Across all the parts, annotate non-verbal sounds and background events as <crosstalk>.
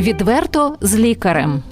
Відверто з лікарем.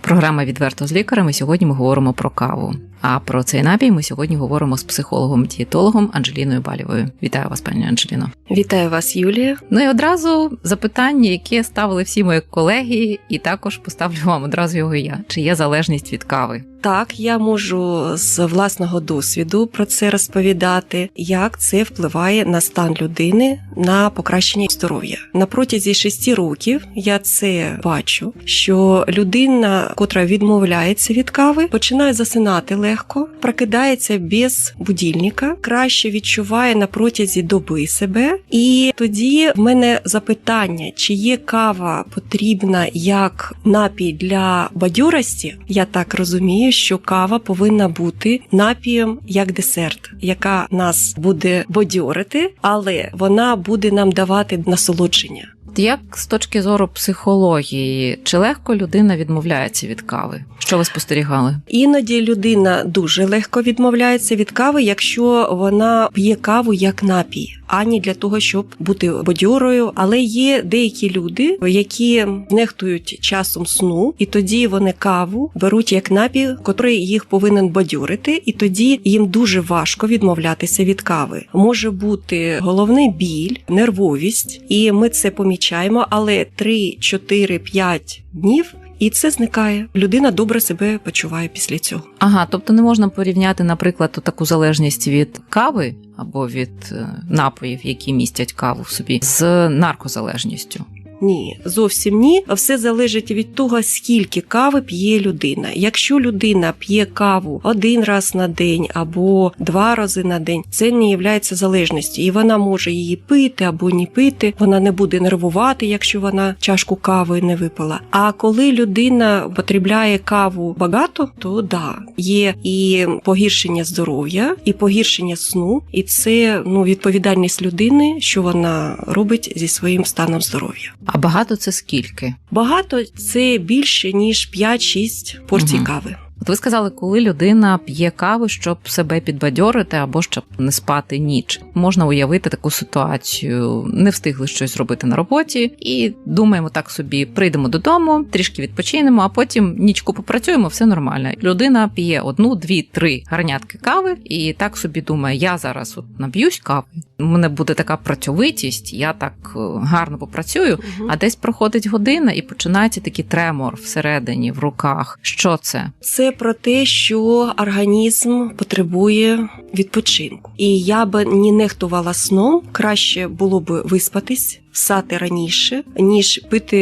Програма Відверто з лікарем. і Сьогодні ми говоримо про каву. А про цей напій ми сьогодні говоримо з психологом-дієтологом Анжеліною Балєвою. Вітаю вас, пані Анжеліно. Вітаю вас, Юлія. Ну і одразу запитання, яке ставили всі мої колеги, і також поставлю вам одразу його я. Чи є залежність від кави? Так, я можу з власного досвіду про це розповідати, як це впливає на стан людини на покращення здоров'я. На протязі шести років я це бачу, що людина, котра відмовляється від кави, починає засинати легко, прокидається без будильника, краще відчуває на протязі доби себе. І тоді в мене запитання, чи є кава потрібна як напій для бадьорості? Я так розумію, що кава повинна бути напієм як десерт, яка нас буде бодьорити, але вона буде нам давати насолодження. Як з точки зору психології, чи легко людина відмовляється від кави? Що ви спостерігали? Іноді людина дуже легко відмовляється від кави, якщо вона п'є каву як напій, ані для того, щоб бути бодьорою. Але є деякі люди, які нехтують часом сну, і тоді вони каву беруть як напій, котрий їх повинен бадьорити, і тоді їм дуже важко відмовлятися від кави. Може бути головний біль, нервовість, і ми це помічаємо. Але 3, 4, 5 днів. І це зникає. Людина добре себе почуває після цього. Ага, тобто не можна порівняти, наприклад, таку залежність від кави або від е, напоїв, які містять каву в собі, з наркозалежністю. Ні, зовсім ні. Все залежить від того, скільки кави п'є людина. Якщо людина п'є каву один раз на день або два рази на день, це не є залежністю, і вона може її пити або не пити. Вона не буде нервувати, якщо вона чашку кави не випила. А коли людина потребляє каву багато, то да, є і погіршення здоров'я, і погіршення сну, і це ну відповідальність людини, що вона робить зі своїм станом здоров'я. А багато це скільки? Багато це більше ніж 5-6 порцій Мгм. кави. От ви сказали, коли людина п'є каву, щоб себе підбадьорити або щоб не спати ніч, можна уявити таку ситуацію. Не встигли щось зробити на роботі, і думаємо так собі: прийдемо додому, трішки відпочинемо, а потім нічку попрацюємо, все нормально. Людина п'є одну, дві, три гарнятки кави, і так собі думає: я зараз от наб'юсь кави. У мене буде така працьовитість, я так е, гарно попрацюю. А десь проходить година і починається такий тремор всередині, в руках. Що це? Це про те, що організм потребує відпочинку. І я би не нехтувала сном. Краще було б виспатись, встати раніше, ніж пити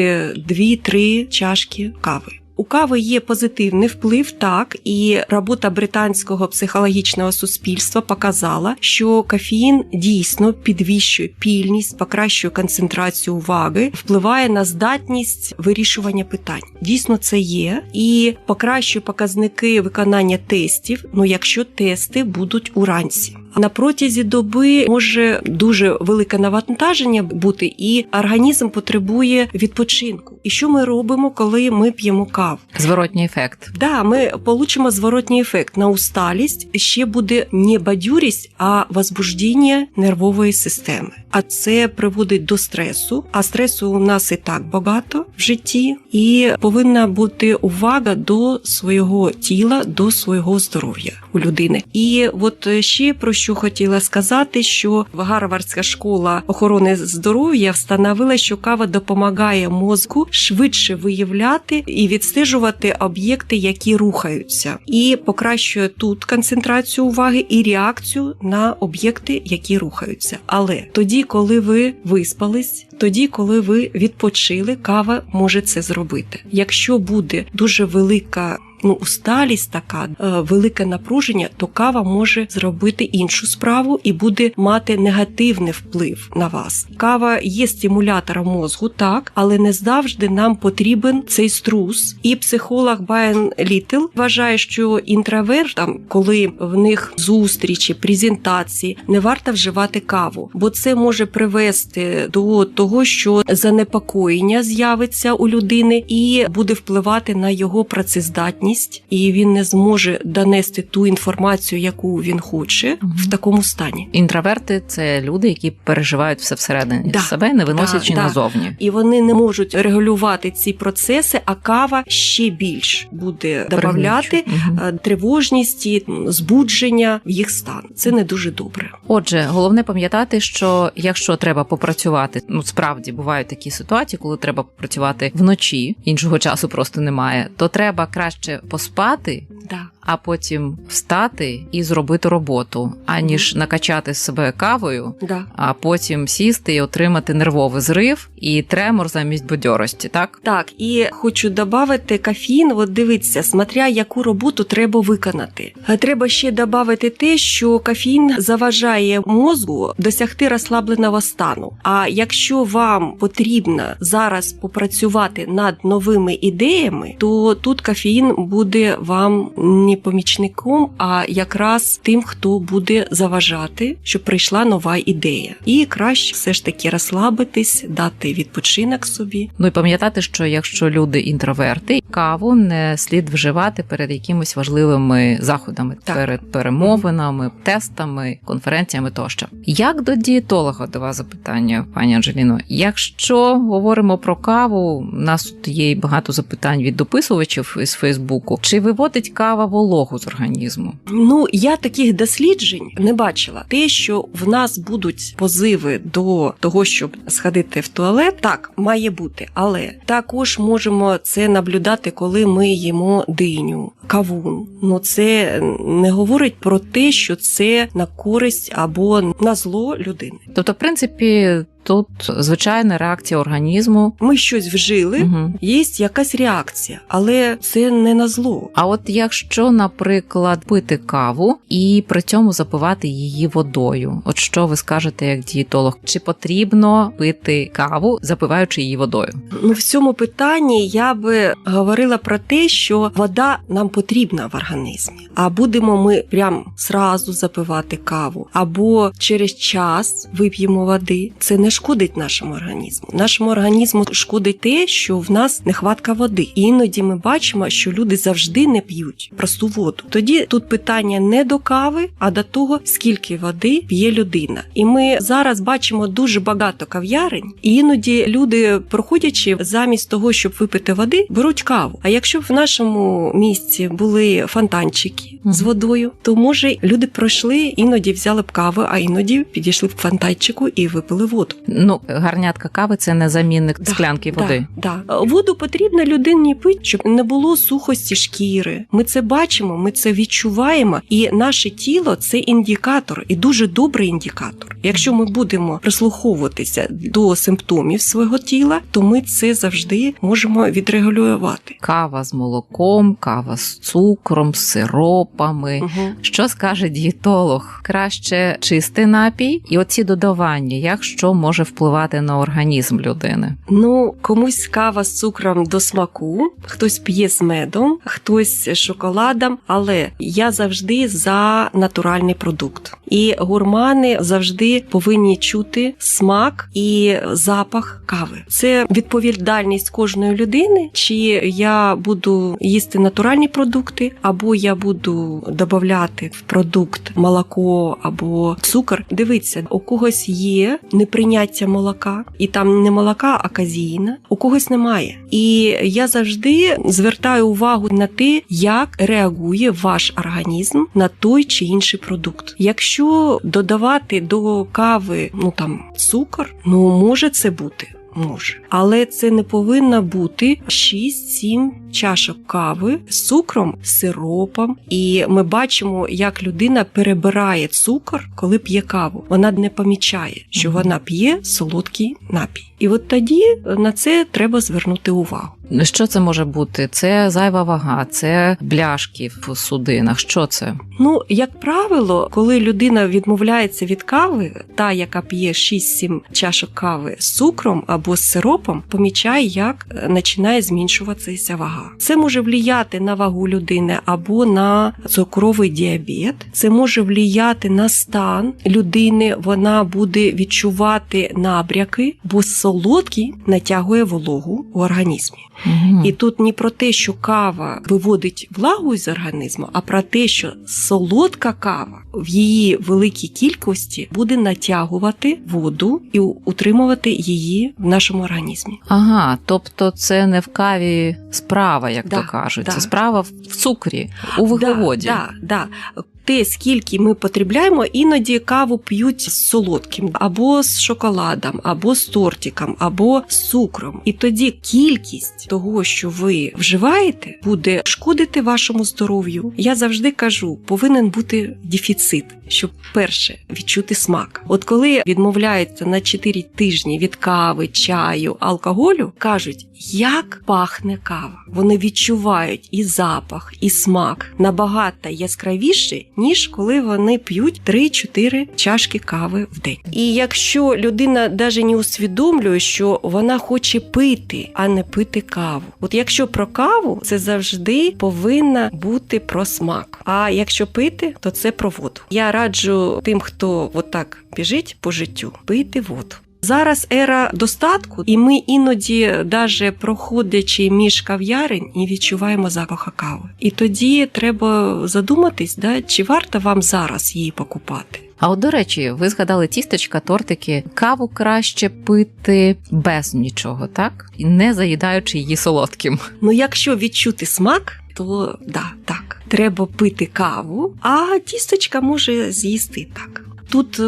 2-3 чашки кави. У кави є позитивний вплив, так і робота британського психологічного суспільства показала, що кофеїн дійсно підвищує пільність, покращує концентрацію уваги, впливає на здатність вирішування питань. Дійсно, це є і покращує показники виконання тестів. Ну якщо тести будуть уранці. На протязі доби може дуже велике навантаження бути, і організм потребує відпочинку. І що ми робимо, коли ми п'ємо каву? Зворотній ефект. Да, ми получимо зворотній ефект на усталість. Ще буде не бадюрість, а возбуждення нервової системи. А це приводить до стресу. А стресу у нас і так багато в житті, і повинна бути увага до свого тіла, до свого здоров'я у людини. І от ще про що хотіла сказати, що Гарвардська школа охорони здоров'я встановила, що кава допомагає мозку швидше виявляти і відстежувати об'єкти, які рухаються, і покращує тут концентрацію уваги і реакцію на об'єкти, які рухаються. Але тоді, коли ви виспались, тоді, коли ви відпочили, кава може це зробити. Якщо буде дуже велика ну, усталість така, е, велике напруження, то кава може зробити іншу справу і буде мати негативний вплив на вас. Кава є стимулятором мозку, так, але не завжди нам потрібен цей струс. І психолог Байен Літл вважає, що інтровертам, коли в них зустрічі, презентації, не варто вживати каву, бо це може привести до того, що занепокоєння з'явиться у людини і буде впливати на його працездатність здатність, і він не зможе донести ту інформацію, яку він хоче, Мгм. в такому стані. Інтроверти це люди, які переживають все всередині Да. себе, не виносячи Да, да. назовні. І вони не можуть регулювати ці процеси, а кава ще більш буде додавати Мгм. е, тривожність і збудження в їх стан. Це не дуже добре. Отже, головне пам'ятати, що якщо треба попрацювати, ну справді бувають такі ситуації, коли треба попрацювати вночі, іншого часу просто немає, то треба краще поспати. Да. А потім встати і зробити роботу, аніж накачати себе кавою, Да. а потім сісти і отримати нервовий зрив і тремор замість бадьорості, так? Так, і хочу додати кафеїн. От дивіться, смотря яку роботу треба виконати. Треба ще додати те, що кафеїн заважає мозку досягти розслабленого стану. А якщо вам потрібно зараз попрацювати над новими ідеями, то тут кафеїн буде вам не помічником, а якраз тим, хто буде заважати, щоб прийшла нова ідея. І краще все ж таки розслабитись, дати відпочинок собі. Ну і пам'ятати, що якщо люди інтроверти, каву не слід вживати перед якимись важливими заходами, Так. перед перемовинами, тестами, конференціями тощо. Як до дієтолога до вас запитання, пані Анжеліно? Якщо говоримо про каву, у нас тут є багато запитань від дописувачів із Фейсбуку. Чи виводить кава вологу з організму? Ну я таких досліджень не бачила. Те, що в нас будуть позиви до того, щоб сходити в туалет, так має бути, але також можемо це наблюдати, коли ми їмо диню, кавун. Ну це не говорить про те, що це на користь або на зло людини. Тобто, в принципі, тут звичайна реакція організму. Ми щось вжили. Угу. Є якась реакція, але це не на зло. А от якщо, наприклад, пити каву і при цьому запивати її водою, от що ви скажете як дієтолог? Чи потрібно пити каву, запиваючи її водою? Ну, в цьому питанні я би говорила про те, що вода нам потрібна в організмі. А будемо ми прям зразу запивати каву, або через час вип'ємо води. Це не шкодить нашому організму. Нашому організму шкодить те, що в нас нехватка води. І іноді ми бачимо, що люди завжди не п'ють просту воду. Тоді тут питання не до кави, а до того, скільки води п'є людина. І ми зараз бачимо дуже багато кав'ярень, і іноді люди, проходячи замість того, щоб випити води, беруть каву. А якщо б в нашому місті були фонтанчики з водою, то може люди пройшли, іноді взяли б каву, а іноді підійшли б к фонтанчику і випили воду. Ну, гарнятка кави це не замінник Да, склянки води. Да, да. Воду потрібно людині пити, щоб не було сухості шкіри. Ми це бачимо, ми це відчуваємо, і наше тіло це індикатор, і дуже добрий індикатор. Якщо ми будемо прислуховуватися до симптомів свого тіла, то ми це завжди можемо відрегулювати. Кава з молоком, кава з цукром, з сиропами. Угу. Що скаже дієтолог? Краще чистий напій, і оці додавання, як що може впливати на організм людини? Ну, комусь кава з цукром до смаку, хтось п'є з медом, хтось з шоколадом, але я завжди за натуральний продукт. І гурмани завжди повинні чути смак і запах кави. Це відповідальність кожної людини, чи я буду їсти натуральні продукти, або я буду додавати в продукт молоко або цукор. Дивіться, у когось є неприйняття молока, і там не молока, а казіїна, у когось немає. І я завжди звертаю увагу на те, як реагує ваш організм на той чи інший продукт. Якщо додавати до кави ну там цукор, ну може це бути. Може, але це не повинно бути 6-7 чашок кави з цукром, з сиропом. І ми бачимо, як людина перебирає цукор, коли п'є каву. Вона не помічає, що вона п'є солодкий напій. І от тоді на це треба звернути увагу. Що це може бути? Це зайва вага, це бляшки в судинах. Що це? Ну, як правило, коли людина відмовляється від кави, та яка п'є 6-7 чашок кави з цукром або з сиропом, помічає, як е, починає зменшуватися вага. Це може вліяти на вагу людини або на цукровий діабет. Це може вліяти на стан людини. Вона буде відчувати набряки, бо солодкий натягує вологу у організмі. Мгм. І тут не про те, що кава виводить влагу з організму, а про те, що солодка кава в її великій кількості буде натягувати воду і утримувати її в нашому організмі. Ага, тобто це не в каві справа, як Да, то кажуть. да. Це справа в цукрі, у вуглеводі. Да, да, да. Те, скільки ми потребляємо, іноді каву п'ють з солодким, або з шоколадом, або з тортиком, або з цукром. І тоді кількість того, що ви вживаєте, буде шкодити вашому здоров'ю. Я завжди кажу, повинен бути дефіцит, щоб перше відчути смак. От коли відмовляються на 4 тижні від кави, чаю, алкоголю, кажуть, як пахне кава. Вони відчувають і запах, і смак набагато яскравіший, ніж коли вони п'ють 3-4 чашки кави в день. І якщо людина навіть не усвідомлює, що вона хоче пити, а не пити каву. От якщо про каву, це завжди повинна бути про смак. А якщо пити, то це про воду. Я раджу тим, хто отак біжить по життю, пити воду. Зараз ера достатку, і ми іноді, даже проходячи між кав'ярень, не відчуваємо запаха кави. І тоді треба задуматись, да, чи варто вам зараз її покупати. А от до речі, ви згадали тістечка, тортики. Каву краще пити без нічого, так? І не заїдаючи її солодким. Ну, якщо відчути смак, то да, так, треба пити каву, а тісточка може з'їсти так. Тут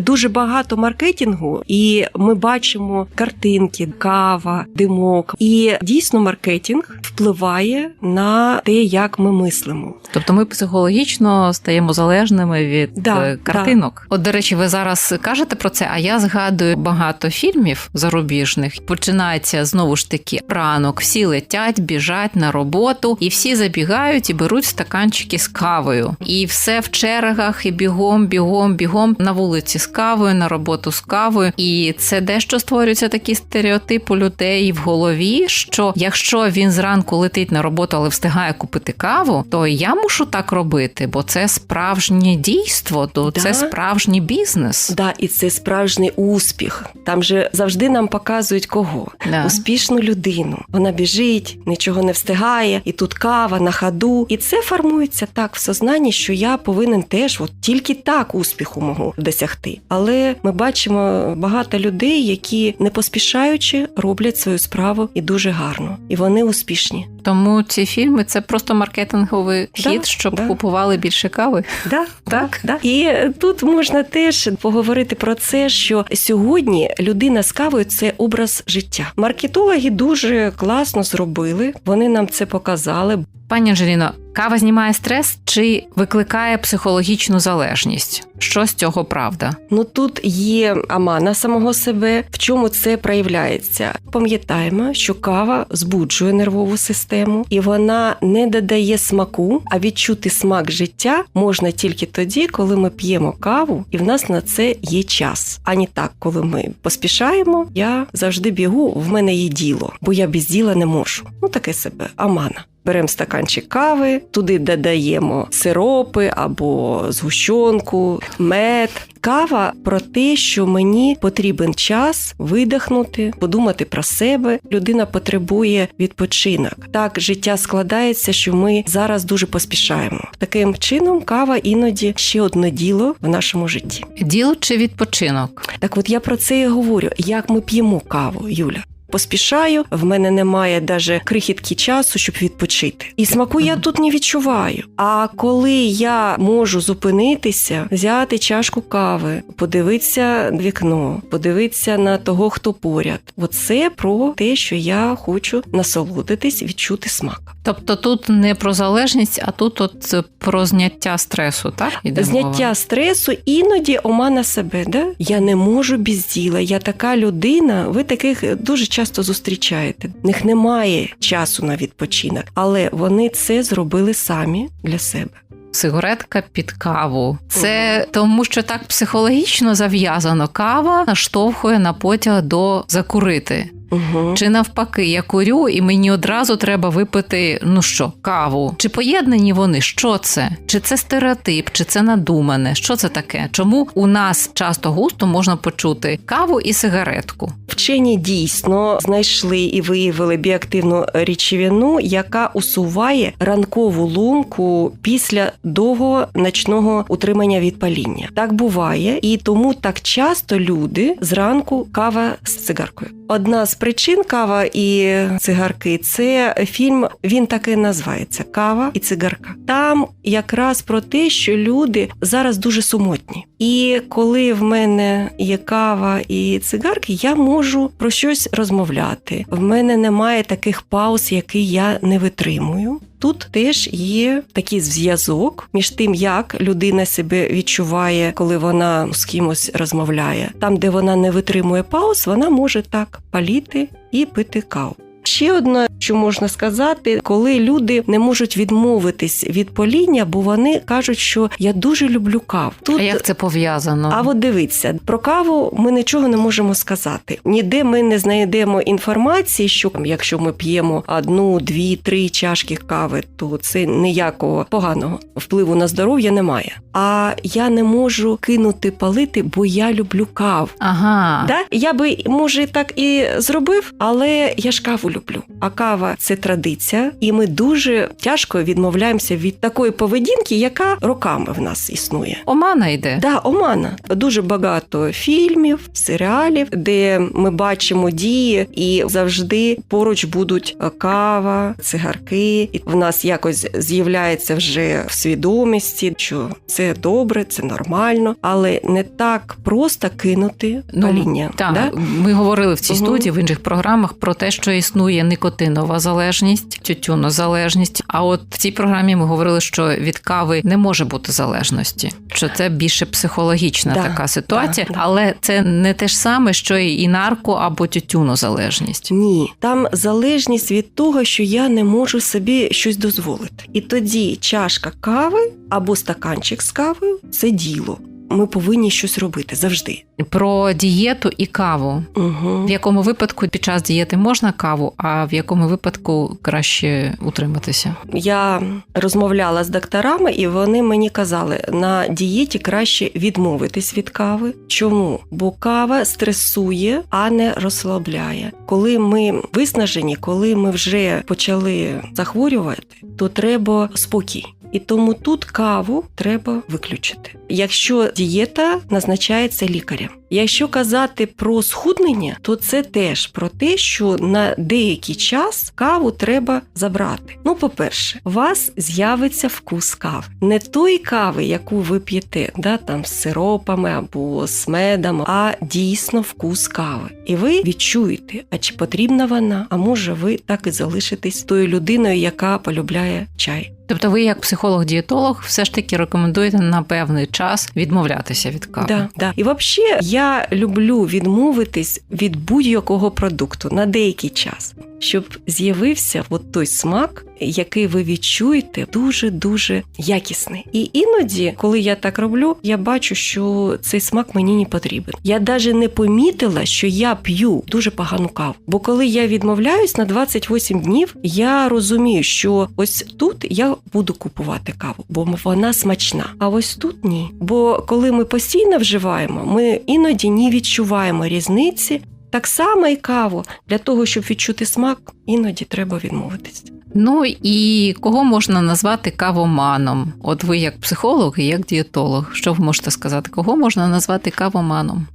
дуже багато маркетингу, і ми бачимо картинки, кава, димок. І дійсно маркетинг впливає на те, як ми мислимо. Тобто ми психологічно стаємо залежними від Да, е, картинок. От, до речі, ви зараз кажете про це, а я згадую багато фільмів зарубіжних. Починається знову ж таки ранок, всі летять, біжать на роботу, і всі забігають і беруть стаканчики з кавою. І все в чергах, і бігом, бігом, бігом на вулиці з кавою, на роботу з кавою. І це дещо створюється такі стереотипи у людей в голові, що якщо він зранку летить на роботу, але встигає купити каву, то я мушу так робити, бо це справжнє дійство, то Да. це справжній бізнес. Да, і це справжній успіх. Там же завжди нам показують кого. Да. Успішну людину. Вона біжить, нічого не встигає, і тут кава на ходу. І це формується так в сознанні, що я повинен теж от тільки так успіху можу досягти. Але ми бачимо багато людей, які не поспішаючи роблять свою справу і дуже гарно, і вони успішні. Тому ці фільми це просто маркетинговий Да, хід, щоб да. купували більше кави. Да, <laughs> так, да. І тут можна теж поговорити про це, що сьогодні людина з кавою це образ життя. Маркетологи дуже класно зробили. Вони нам це показали. Пані Анжеліно, кава знімає стрес чи викликає психологічну залежність? Що з цього правда? Ну тут є амана самого себе. В чому це проявляється? Пам'ятаємо, що кава збуджує нервову систему, і вона не додає смаку, а відчути смак життя можна тільки тоді, коли ми п'ємо каву, і в нас на це є час. А не так, коли ми поспішаємо. Я завжди бігу, в мене є діло, бо я без діла не можу. Ну таке себе амана. Беремо стаканчик кави, туди додаємо сиропи або згущенку, мед. Кава про те, що мені потрібен час видихнути, подумати про себе. Людина потребує відпочинок. Так життя складається, що ми зараз дуже поспішаємо. Таким чином, кава іноді ще одне діло в нашому житті. Діло чи відпочинок? Так, от я про це і говорю. Як ми п'ємо каву, Юля? Поспішаю, в мене немає даже крихітки часу, щоб відпочити. І смаку я тут не відчуваю. А коли я можу зупинитися, взяти чашку кави, подивитися в вікно, подивитися на того, хто поряд, оце про те, що я хочу насолодитись, відчути смак. Тобто тут не про залежність, а тут от про зняття стресу, так? Іде Зняття мова? стресу іноді омана себе. Да? Я не можу без діла. Я така людина. Ви таких дуже часто зустрічаєте. В них немає часу на відпочинок, але вони це зробили самі для себе. Сигаретка під каву. Це тому, що так психологічно зав'язано. Кава наштовхує на потяг до закурити. Угу. Чи навпаки, я курю, і мені одразу треба випити ну що, каву? Чи поєднані вони? Що це? Чи це стереотип, чи це надумане? Що це таке? Чому у нас часто густо можна почути каву і сигаретку? Вчені дійсно знайшли і виявили біоактивну речовину, яка усуває ранкову лунку після довгого ночного утримання від паління. Так буває, і тому так часто люди зранку кава з цигаркою. Одна з причин кава і цигарки це фільм. Він так і називається Кава і цигарка. Там якраз про те, що люди зараз дуже сумотні. І коли в мене є кава і цигарки, я можу про щось розмовляти. В мене немає таких пауз, які я не витримую. Тут теж є такий зв'язок між тим, як людина себе відчуває, коли вона з кимось розмовляє. Там, де вона не витримує пауз, вона може так паліти і пити каву. Ще одне, що можна сказати, коли люди не можуть відмовитись від поління, бо вони кажуть, що я дуже люблю каву. Тут А як це пов'язано? а от дивіться, про каву ми нічого не можемо сказати. Ніде ми не знайдемо інформації, що якщо ми п'ємо одну, дві, три чашки кави, то це ніякого поганого впливу на здоров'я немає. А я не можу кинути палити, бо я люблю каву. Ага. Да? Я би може так і зробив, але я ж каву люблю. А кава це традиція, і ми дуже тяжко відмовляємося від такої поведінки, яка роками в нас існує. Омана йде. Да, омана. Дуже багато фільмів, серіалів, де ми бачимо дії, і завжди поруч будуть кава, цигарки. І в нас якось з'являється вже в свідомості, що це добре, це нормально, але не так просто кинути паління. Так, да? ми говорили в цій Мгм. студії в інших програмах про те, що існує никотинова залежність, тютюнозалежність. А от в цій програмі ми говорили, що від кави не може бути залежності, що це більше психологічна Да, така ситуація, да, да. але це не те ж саме, що і нарко або тютюнозалежність. Ні, там залежність від того, що я не можу собі щось дозволити. І тоді чашка кави або стаканчик з кавою це діло. Ми повинні щось робити завжди. Про дієту і каву. Угу. В якому випадку під час дієти можна каву, а в якому випадку краще утриматися? Я розмовляла з докторами, і вони мені казали, на дієті краще відмовитись від кави. Чому? Бо кава стресує, а не розслабляє. Коли ми виснажені, коли ми вже почали захворювати, то треба спокій. І тому тут каву треба виключити. Якщо дієта назначається лікарем. Якщо казати про схуднення, то це теж про те, що на деякий час каву треба забрати. Ну, по-перше, у вас з'явиться вкус кави. Не той кави, яку ви п'єте, да, там з сиропами або з медом, а дійсно вкус кави. І ви відчуєте, а чи потрібна вона, а може ви так і залишитесь тою людиною, яка полюбляє чай. Тобто, ви, як психолог-дієтолог, все ж таки рекомендуєте на певний час відмовлятися від кави. Да, да. І взагалі я люблю відмовитись від будь-якого продукту на деякий час, щоб з'явився от той смак, який ви відчуєте, дуже дуже якісний. І іноді, коли я так роблю, я бачу, що цей смак мені не потрібен. Я навіть не помітила, що я п'ю дуже погану каву. Бо коли я відмовляюсь на 28 днів, я розумію, що ось тут я буду купувати каву, бо вона смачна. А ось тут ні. Бо коли ми постійно вживаємо, ми іноді не відчуваємо різниці. Так само і каву для того, щоб відчути смак, іноді треба відмовитись. Ну і кого можна назвати кавоманом? От ви як психолог і як дієтолог, що ви можете сказати? Кого можна назвати кавоманом?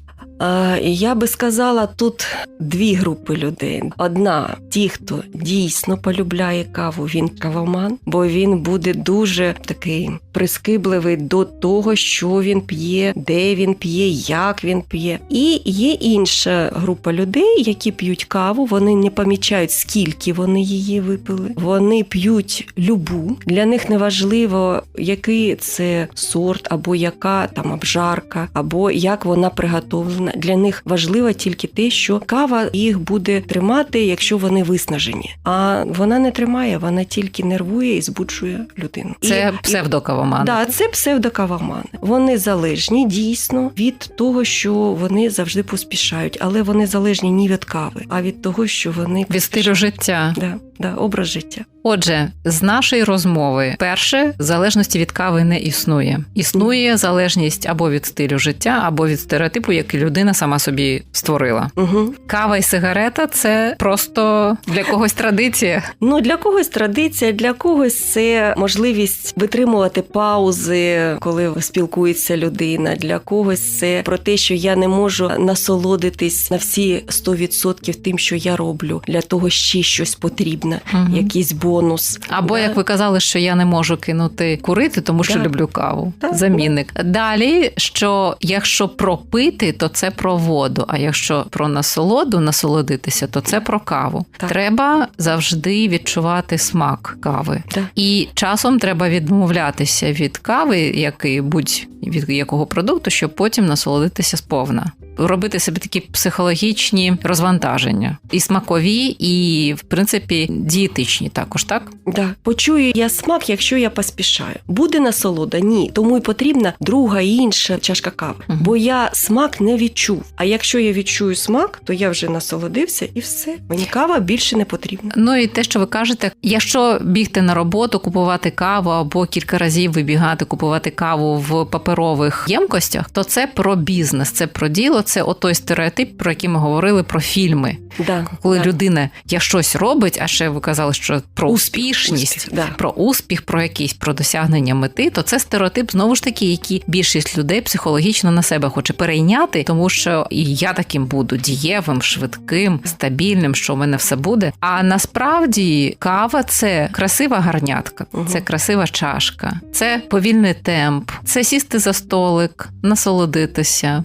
Я би сказала, тут дві групи людей. Одна ті, хто дійсно полюбляє каву, він кавоман, бо він буде дуже такий прискибливий до того, що він п'є, де він п'є, як він п'є. І є інша група людей, які п'ють каву. Вони не помічають, скільки вони її випили. Вони п'ють любу. Для них не важливо, який це сорт, або яка там обжарка, або як вона приготовлена. Для них важливо тільки те, що кава їх буде тримати, якщо вони виснажені. А вона не тримає, вона тільки нервує і збуджує людину. Це і, псевдокавоман. Да, це псевдокавамани. Вони залежні дійсно від того, що вони завжди поспішають, але вони залежні не від кави, а від того, що вони Від стилю життя. Да, да, образ життя. Отже, з нашої розмови, перше, залежності від кави не існує. Існує залежність або від стилю життя, або від стереотипу, який людина сама собі створила. Угу. Кава і сигарета це просто для когось традиція. Ну для когось традиція, для когось це можливість витримувати паузи, коли спілкується людина. Для когось це про те, що я не можу насолодитись на всі 100% тим, що я роблю. Для того ще щось потрібно, Мгм. якийсь бонус. Або Да. як ви казали, що я не можу кинути курити, тому що Да. люблю каву. Так. Замінник. Далі, що якщо про пити, то це про воду. А якщо про насолоду насолодитися, то це про каву. Так. Треба завжди відчувати смак кави. так. І часом треба відмовлятися від кави, який будь від якого продукту, щоб потім насолодитися сповна. Робити собі такі психологічні розвантаження, і смакові, і в принципі дієтичні також, так? Да. Почую я смак, якщо я поспішаю. Буде насолода? Ні. Тому й потрібна друга інша чашка кави. Мгм. Бо я смак не відчув. А якщо я відчую смак, то я вже насолодився і все. Мені кава більше не потрібна. Ну і те, що ви кажете, якщо бігти на роботу, купувати каву або кілька разів вибігати, купувати каву в паперових ємкостях, то це про бізнес, це про діло, це отой стереотип, про який ми говорили про фільми. Да. Коли да. людина я щось робить, а ще ви казали, що про Успіх, успішність. успіх, да. Про успіх, про якийсь про досягнення мети, то це стереотип знову ж таки, який більшість людей психологічно на себе хоче перейняти, тому що і я таким буду дієвим, швидким, стабільним, що в мене все буде. А насправді кава це красива гарнятка, Мгм. це красива чашка, це повільний темп, це сісти за столик, насолодитися,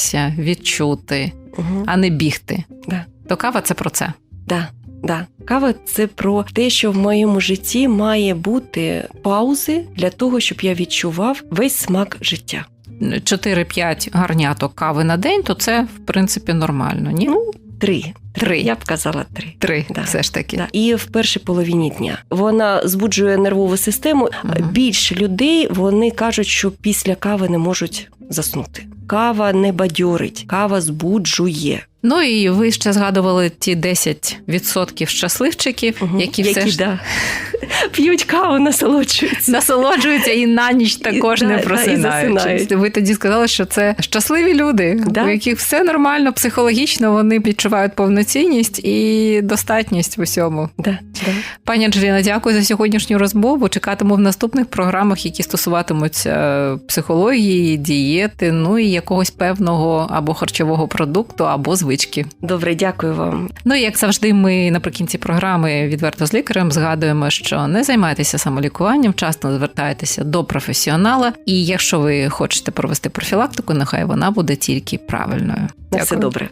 подивитися, відчути, Угу. а не бігти. Да. То кава це про це. Да. Да. Кава це про те, що в моєму житті має бути паузи для того, щоб я відчував весь смак життя. 4-5 гарняток кави на день, то це в принципі нормально. Ні? Ну, три. Три. Я б казала три. Три, Да. все ж таки. Да. І в першій половині дня вона збуджує нервову систему. Мгм. Більше людей вони кажуть, що після кави не можуть заснути. Кава не бадьорить, кава збуджує. Ну і ви ще згадували ті 10% щасливчиків, Мгм. які все ж да. <laughs> п'ють каву, насолоджуються. насолоджуються і на ніч також І- не да, просинають. Ви тоді сказали, що це щасливі люди, Да. у яких все нормально, психологічно вони відчувають повноцінність і достатність в усьому. Да, да. Пані Анджеліна, дякую за сьогоднішню розмову. Чекатиму в наступних програмах, які стосуватимуться психології, дієти, ну і якогось певного або харчового продукту, або звички. Добре, дякую вам. Ну і як завжди, ми наприкінці програми відверто з лікарем згадуємо, що не займайтеся самолікуванням, вчасно звертайтеся до професіонала. І якщо ви хочете провести профілактику, нехай вона буде тільки правильною. На все добре.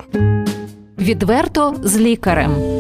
Відверто з лікарем.